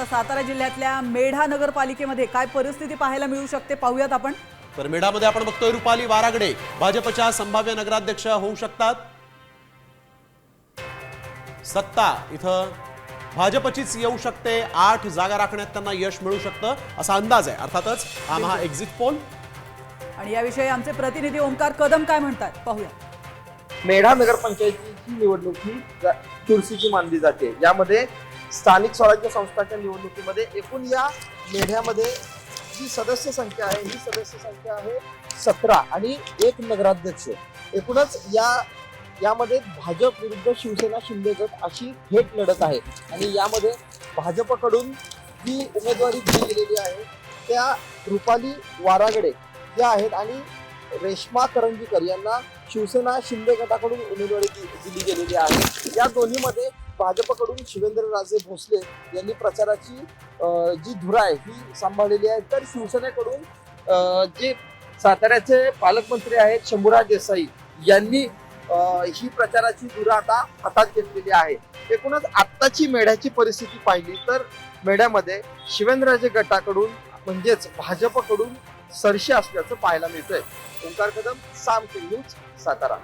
आता सातारा जिल्ह्यातल्या मेढा नगरपालिकेमध्ये काय परिस्थिती पाहायला मिळू शकते पाहूयात आपण. तर मेढामध्ये आपण बघतोय रुपाली वारागडे भाजपच्या संभाव्य नगराध्यक्ष होऊ शकतात. सत्ता इथं भाजपचीच येऊ शकते आठ जागा राखण्यात त्यांना यश मिळू शकतं असा अंदाज आहे. अर्थातच हा महा एक्झिट पोल आणि याविषयी आमचे प्रतिनिधी ओंकार कदम काय म्हणतात? पाहूया मेढा नगरपंचायतीची निवडणूक ही चुरशीची मानली जाते. यामध्ये स्थानिक स्वराज्य संस्थांच्या निवडणुकीमध्ये एकूण या मेढ्यामध्ये जी सदस्य संख्या आहे ही सदस्य संख्या आहे सतरा आणि एक नगराध्यक्ष. एकूणच या यामध्ये भाजप विरुद्ध शिवसेना शिंदे गट अशी थेट लढत आहे. आणि यामध्ये भाजपकडून जी उमेदवारी दिली गेलेली आहे त्या रुपाली वारागडे या आहेत आणि रेश्मा करंजीकर यांना शिवसेना शिंदे गटाकडून उमेदवारी दिली गेलेली आहे. या दोन्हीमध्ये भाजपकडून शिवेंद्रराजे भोसले यांनी प्रचाराची जी धुरा आहे ही सांभाळलेली आहे. तर शिवसेनेकडून जे साताऱ्याचे पालकमंत्री आहेत शंभूराज देसाई यांनी ही प्रचाराची धुरा आता हातात घेतलेली आहे. एकूणच आत्ताची मेढ्याची परिस्थिती पाहिली तर मेढ्यामध्ये शिवेंद्रराजे गटाकडून म्हणजेच भाजपकडून सरशी असल्याचं पाहायला मिळतंय. ओंकार कदम साम न्यूज सातारा.